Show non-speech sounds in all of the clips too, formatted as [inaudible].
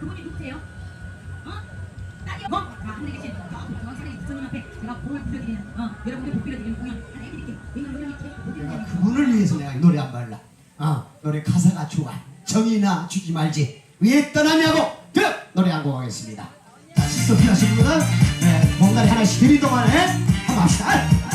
그분이 누구세요? 어? 딸이요? 어? 자, 하늘에 계신 정확하게 부처님 앞에 제가 공을 부려드리는 어, 여러분들 복 빌어드리는 공연 하나 해드릴게요. 왜냐면 이렇게 복 내가 그분을 위해서 내가 노래 안 발라. 아 노래 가사가 좋아. 정이나 주지 말지. 왜 떠나냐고. 그 노래 한 곡 하겠습니다. 자 시소 필요하신 분은 네, 공간에 하나씩 드린 동안에 한번 합시다.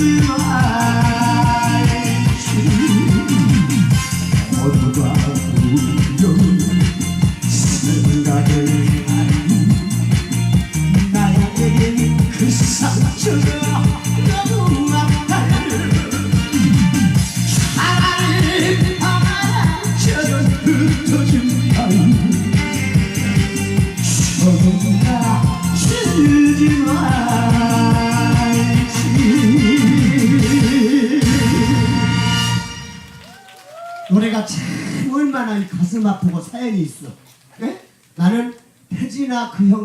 you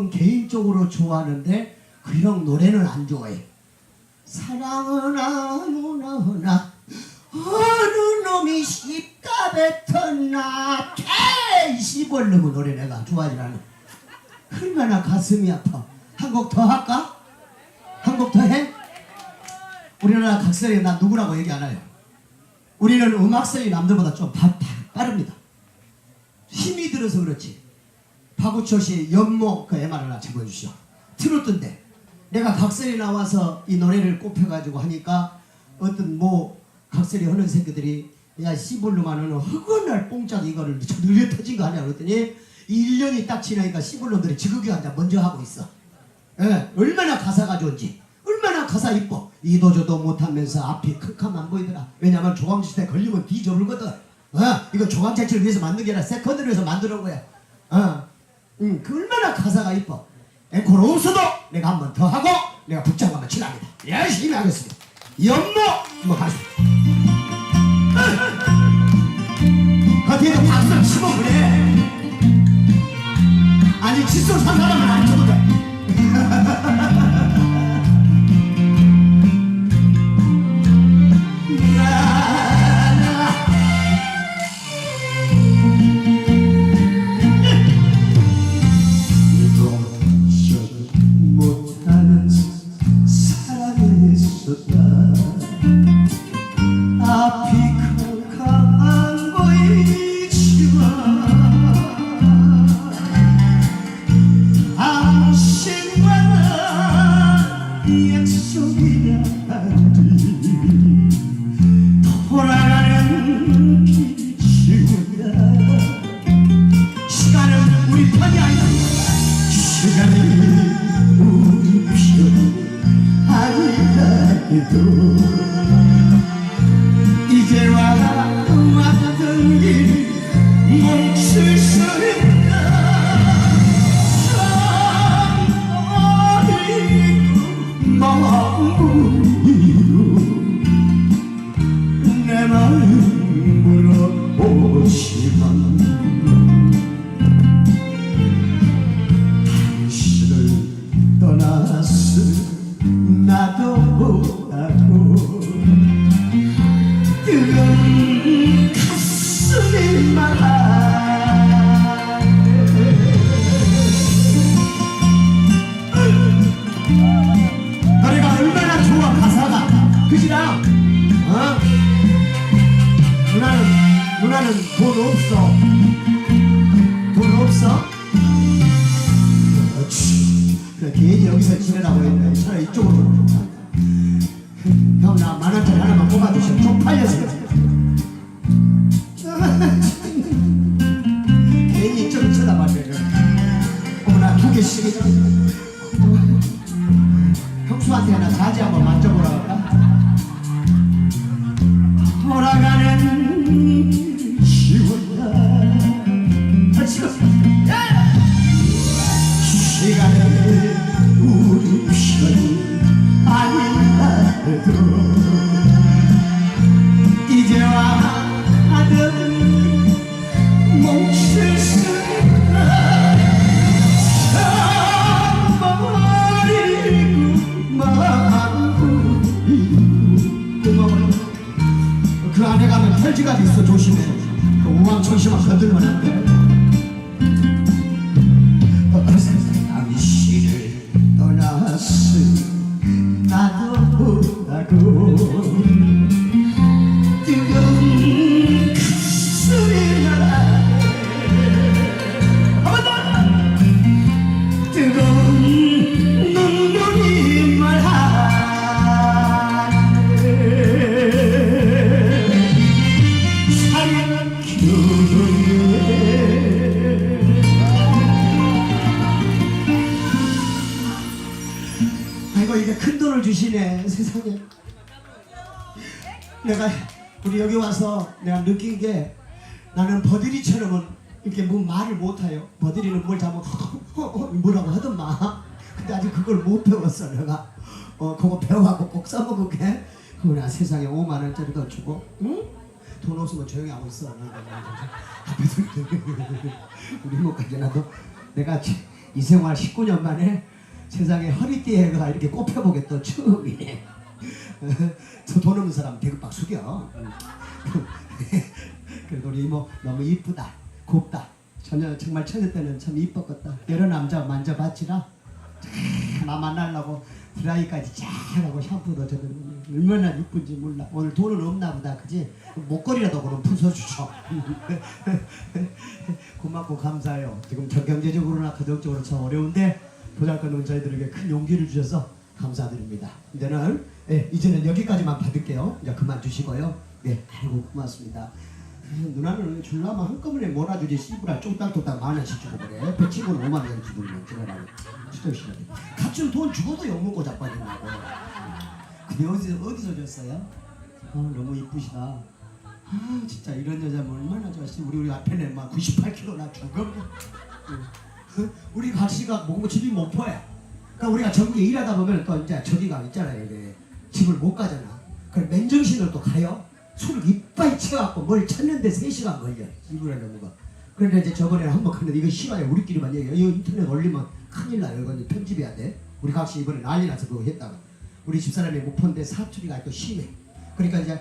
형 개인적으로 좋아하는데 그 형 노래는 안 좋아해. 사랑은 아무나 하나 어느 놈이 십다 뱉었나 개 시벌놈의 노래 내가 좋아하지 않아. 얼마나 가슴이 아파. 한 곡 더 할까? 한 곡 더 해? 우리나라 각설이 나 누구라고 얘기 안 해요. 우리는 음악성이 남들보다 좀 바, 바, 빠릅니다. 힘이 들어서 그렇지. 박우철 씨 연모 그 MR 하나 잡아주시오. 트로트인데. 내가 각설이 나와서 이 노래를 꼽혀가지고 하니까 어떤 뭐 각설이 하는 새끼들이 야 씨불로만은 허건날 뽕짝 이거를 늘려 터진 거 아니야? 그랬더니 1년이 딱 지나니까 씨불놈들이 지극히 앉아 먼저 하고 있어. 예, 얼마나 가사가 좋은지 얼마나 가사 이뻐. 이도저도 못하면서 앞이 캄캄한 보이더라. 왜냐면 조광시대 걸리면 뒤져불거든. 어, 이거 조광자치를 위해서 만든 게 아니라 세컨드를 위해서 만드는 거야. 어, 음, 그 얼마나 가사가 이뻐. 앵콜 없어도 내가 한 번 더 하고 내가 붙잡고 한번 칠합니다. 열심히 하겠습니다. 연모! 한번 가시죠 그 뒤에도 박수를 치고 그래. 아니 칫솔 산 사람은 안 쳐도 돼 [laughs] іду. 떠났음 나도 못하고 이렇게 뭐 말을 못해요. 버들이는 뭘 잘못 [laughs] 뭐라고 하던마 근데 아직 그걸 못 배웠어 내가. 어 그거 배워갖고 꼭 써먹을게. 그거나 세상에 5만 원짜리도 주고 응? 돈 없으면 조용히 하고 있어 [laughs] 앞에서 [laughs] 우리 목까지 나도 내가 이 생활 19년 만에 세상에 허리띠에가 이렇게 꼽혀보겠다 처음이네 저돈 없는 사람 대급박 숙여. 그래도 우리 이모 너무 이쁘다 곱다. 전혀 정말 처녀 때는 참 이뻤겠다. 여러 남자 만져봤지라 참, 나 만나려고 드라이까지 쫙 하고 샴푸도 저도 얼마나 이쁜지 몰라. 오늘 돈은 없나 보다. 그지? 목걸이라도 그럼 부숴주죠. [laughs] 고맙고 감사해요. 지금 저 경제적으로나 가정적으로 참 어려운데 보잘것없는 저희들에게 큰 용기를 주셔서 감사드립니다. 이제는 예, 이제는 여기까지만 받을게요. 이제 그만 주시고요. 네 아이고 고맙습니다 누나는 줄라면 한꺼번에 몰아주지 씨부라 쫑딱쫑딱 만 원씩 주고 그래. 배치고는 5만 원 주고는 지나라고 진짜 싫어 같은 돈 주고도 욕먹고 자빠진다고. 근데 어디서 어디서 줬어요? 아 너무 이쁘시다. 아 진짜 이런 여자면 얼마나 좋아하시 우리 우리 앞에는 막 98kg나 죽어 우리 각시가 뭔가 집이 목포야. 그러니까 우리가 전국에 일하다 보면 또 이제 저기가 있잖아요 집을 못 가잖아. 그래 맨정신으로 또 가요 술을 이빨 채워갖고 뭘 찾는데 3시간 걸려. 이불에 넣는 거 그런데 이제 저번에 한 번 갔는데 이거 싫어요 우리끼리만 얘기해. 이거 인터넷 올리면 큰일 나요. 이제 편집해야 돼. 우리 각시 이번에 난리 나서 그거 했다가. 우리 집사람이 목포인데 사투리가 또 심해. 그러니까 이제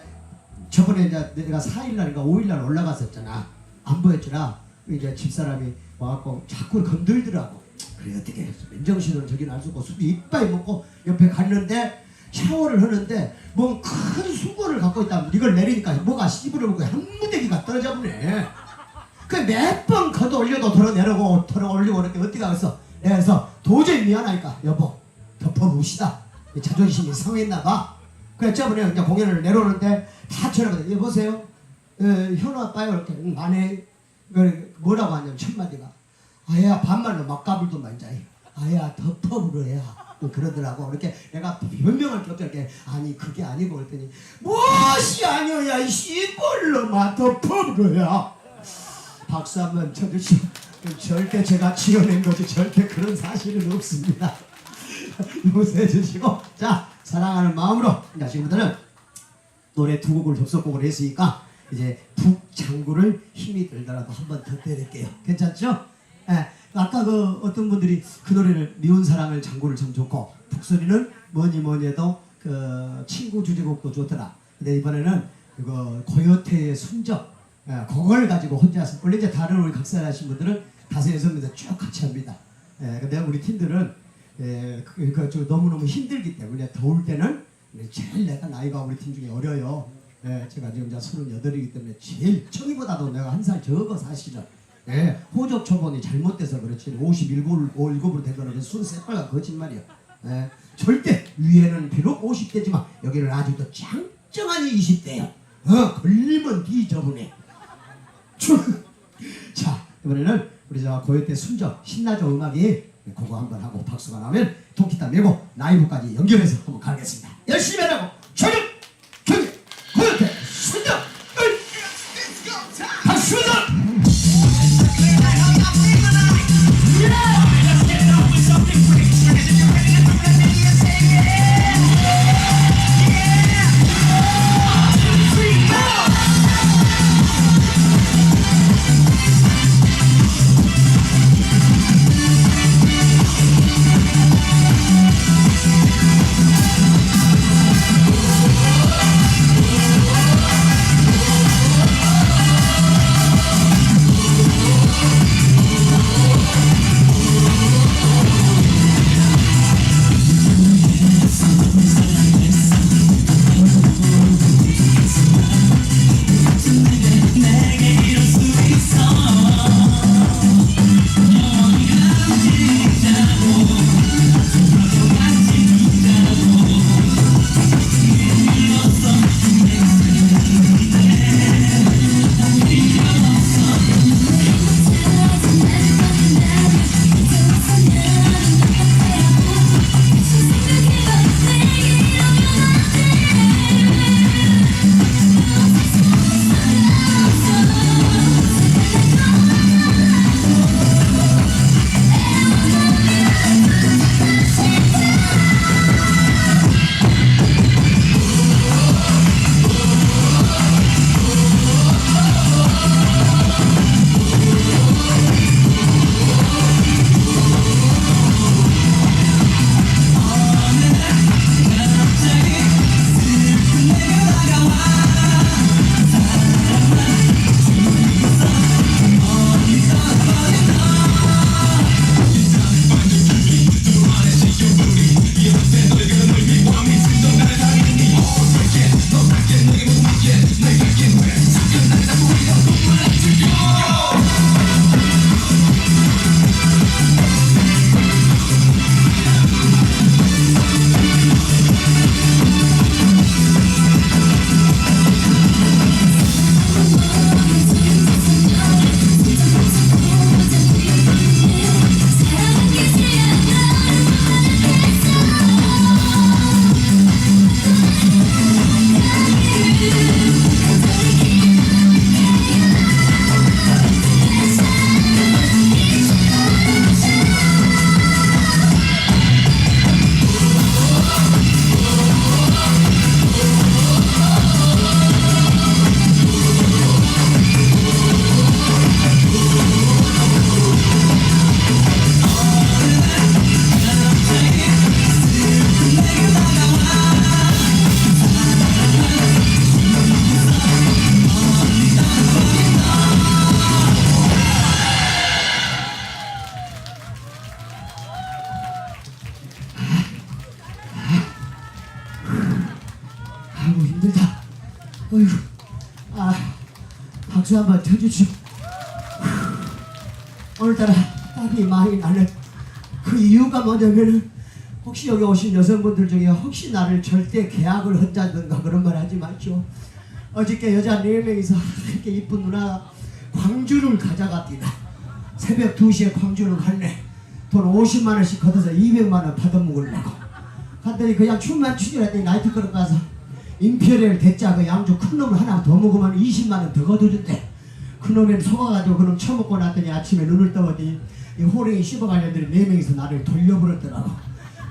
저번에 이제 내가 4일날인가 5일날 올라갔었잖아. 안 보였잖아. 이제 집사람이 와갖고 자꾸 건들더라고. 그래 어떻게 했어 맨정신으로 저기 날 수고 술이 이빨 먹고 옆에 갔는데 샤워를 하는데 뭔 큰 수건을 갖고 있다. 이걸 내리니까 뭐가 먹고 한 무대기가 떨어져 버네. 그 몇 번 걷어 올려도 덜어 내려고 덜어 올리고 이렇게 어떻게 하겠어 그래서 도저히 미안하니까 여보 덮어봅시다. 자존심이 상했나 봐. 그래 저번에 이제 공연을 내려오는데 다 쳐다보다 여보세요. 에, 현우 아빠요 이렇게 응, 안해 그 뭐라고 하냐면 첫마디가 아야 반말로 막가불도 말자이 아야 덮어부려야. 또 그러더라고 이렇게 내가 변명을 줬더니 아니 그게 아니고 그랬더니 무엇이 아니야 이 씨벌로마 덮어부려야 박수 한번 쳐주시오 절대 제가 지어낸 거지 절대 그런 사실은 없습니다 [laughs] 용서해 주시고 자 사랑하는 마음으로 자 지금부터는 노래 두 곡을 접속곡을 했으니까 이제 북장구를 힘이 들더라도 한 번 더 때릴게요. 괜찮죠? 예. 아까 그 어떤 분들이 그 노래를 미운 사랑을 장구를 참 좋고 북소리는 뭐니 뭐니 해도 그 친구 주제곡도 좋더라. 근데 이번에는 이거 고요태의 순정 예, 그걸 가지고 혼자서 원래 이제 다른 우리 각사를 하신 분들은 가수 여성분들 쭉 같이 합니다. 예, 근데 우리 팀들은 예, 그, 그, 저 너무너무 힘들기 때문에 더울 때는 제일 내가 나이가 우리 팀 중에 어려요. 예, 제가 지금 서른여덟이기 때문에 제일 청이보다도 내가 한 살 적어 사실은. 예, 호적 초본이 잘못돼서 그렇지 51급, 5급으로 된 거는 순 새빨간 거짓말이야. 예, 절대 위에는 비록 50대지만 여기는 아직도 짱짱한 20대야. 어, 걸리면 뒤져보네. 자 이번에는 우리 저 고요 때 순정 신나죠 음악이 그거 한번 하고 박수가 나면 통기타 메고 라이브까지 연결해서 한번 가겠습니다 열심히 하라고 박수 한번 쳐주시오. 오늘따라 땀이 많이 나는 그 이유가 뭐냐면은 혹시 여기 오신 여성분들 중에 혹시 나를 절대 계약을 혼자든가 그런 말 하지 마시오. 어저께 여자 네 명이서 이렇게 이쁜 누나 광주를 가져갔디다. 새벽 2시에 광주를 갔네 돈 50만 원씩 걷어서 200만 원 받아먹으려고. 갔더니 그냥 춤만 추더니 나이트클럽 가서 임페리얼 대짜 그 양주 큰 놈을 하나 더 먹으면 20만 원더 걷어준대 그 놈이 속아가지고 그놈 처먹고 났더니 아침에 눈을 떠보니 이 호랭이 씹어간 애들이 네 명이서 나를 돌려버렸더라고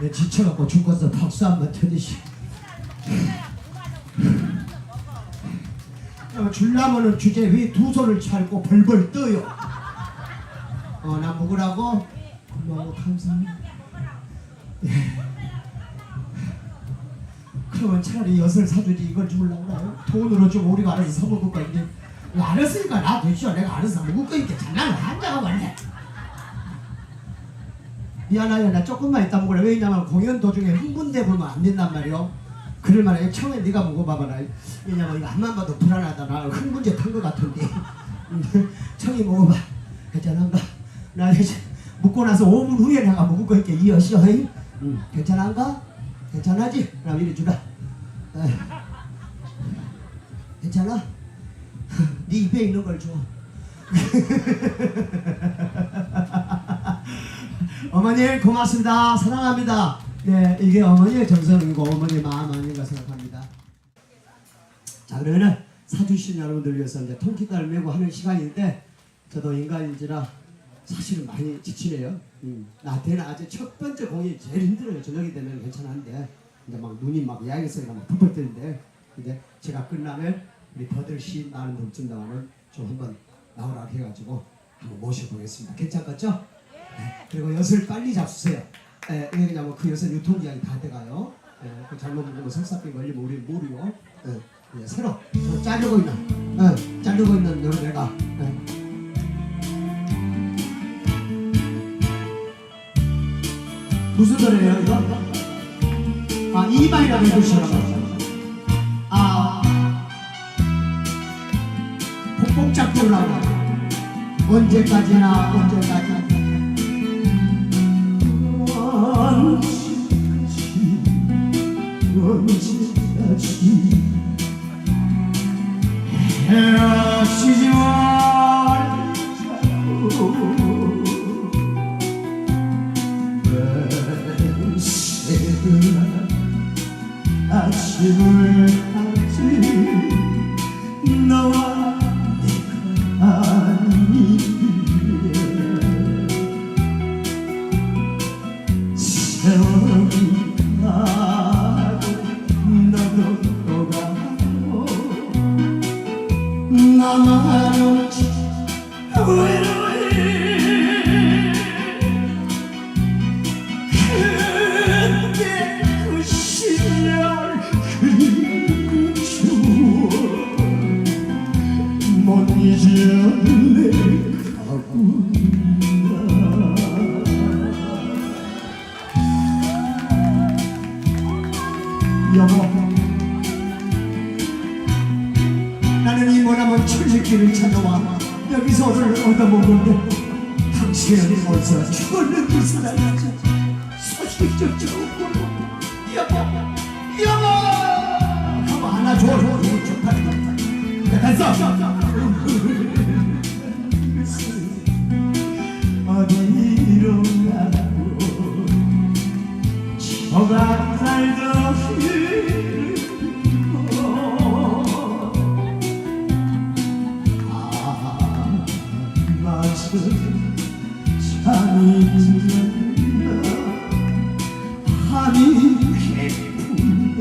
내 지쳐갖고 죽겠어 박수 한번 쳐주시 어, 어, 줄라면은 주제 위에 두 손을 차고 벌벌 떠요. 어, 나 먹으라고? 너무 감사합니다. 예. 그러면 차라리 엿을 사주지 이걸 주려고 그래요? 돈으로 좀 우리가 알아서 사먹을 거 이제 알았으니까 나 되죠. 내가 알아서 먹을 거니까 장난을 한다고 원래. 미안해요. 나 조금만 이따 먹으래. 왜냐면 공연 도중에 흥분돼 보면 안 된단 말이요. 그럴 만해. 처음에 네가 먹어봐봐라. 왜냐면 이거 앞만 봐도 불안하다. 나 흥분제 탄 거 같은데. [laughs] 청이 먹어봐. 괜찮은가? 나 이제 먹고 나서 5분 후에 내가 먹을 거니까 이어시어. 응. 괜찮은가? 괜찮아지? 그럼 이리 주라. 괜찮아? [laughs] 네 입에 있는 걸 줘. [laughs] 어머니 고맙습니다. 사랑합니다. 네, 이게 어머니의 정성이고 어머니의 마음 아닌가 생각합니다. 자 그러면은 사주신 여러분들 위해서 이제 통기타를 메고 하는 시간인데 저도 인간인지라 사실은 많이 지치네요. 음, 나한테는 아직 첫 번째 공이 제일 힘들어요. 저녁이 되면 괜찮은데 이제 막 눈이 막 야경 소리가 막 펄펄 뜨는데 이제 제가 끝나면 우리 버들 시 나는 놈쯤 나오는 좀 한번 나오라 해가지고 한번 모셔보겠습니다. 괜찮겠죠? 네. 그리고 엿을 빨리 잡수세요. 예, 왜냐면 그 엿은 유통기한이 다 돼가요. 예, 그 잘못 먹으면 설사병 걸리면 우리 모르요. 예, 예, 새로 저 자르고 있는, 예, 자르고 있는 노래가. 예. 무슨 노래예요 이거? 아 이마이라고 해주시라고. 아 복복잡 부르라고. 언제까지나 언제까지. 언제까지 헤어지지 말자고 아침을 하지 너와 아니기에 세월 머나먼 철새길을 찾아와 여기서를 얻어먹는데 당신은 어디서 죽었는 그 사람이지 소식 좀 적고 여보 여보! 하고 안아줘 이거 좋다 됐어 어디로 가고. 저가 살도 마치 잠이 들었나 밤이 깊은데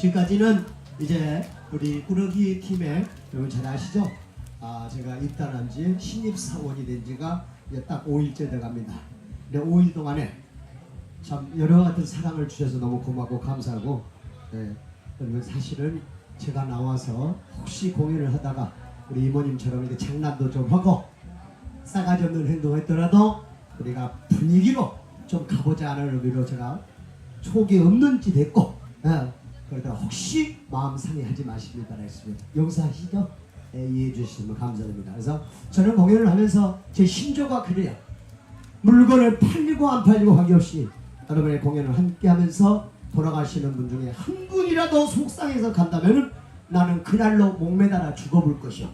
지금까지는 이제 우리 꾸러기 팀의 여러분 잘 아시죠? 아 제가 입단한 지 신입 사원이 된 지가 이제 딱 5일째 돼갑니다. 근데 5일 동안에 참 여러 같은 사랑을 주셔서 너무 고맙고 감사하고 네, 그러면 사실은 제가 나와서 혹시 공연을 하다가 우리 이모님처럼 이렇게 장난도 좀 하고 싸가지 없는 행동했더라도 우리가 분위기로 좀 가보자 하는 의미로 제가 촉이 없는지 됐고 예, 그러다 혹시 마음 상해하지 마시길 바라겠습니다. 용서하시죠? 예, 이해해 주시면 감사드립니다. 그래서 저는 공연을 하면서 제 신조가 그래요. 물건을 팔리고 안 팔리고 관계없이 여러분의 공연을 함께 하면서 돌아가시는 분 중에 한 분이라도 속상해서 간다면 나는 그날로 목매달아 죽어볼 것이요.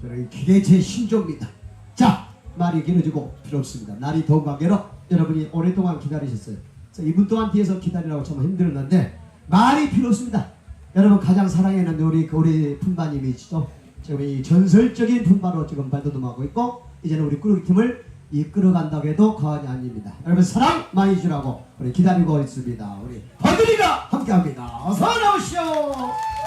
저는 그게 제 신조입니다. 자, 말이 길어지고 필요 없습니다. 날이 더운 관계로 여러분이 오랫동안 기다리셨어요. 그래서 이분 동안 뒤에서 기다리라고 참 힘들었는데 말이 필요 없습니다. 여러분 가장 사랑하는 우리 그 우리 품바님이시죠. 지금 이 전설적인 품바로 지금 발돋움하고 있고 이제는 우리 꾸르기 팀을 이끌어간다고 해도 과언이 아닙니다. 여러분 사랑 많이 주라고 우리 기다리고 있습니다. 우리 버들이가 함께합니다. 어서 나오시오.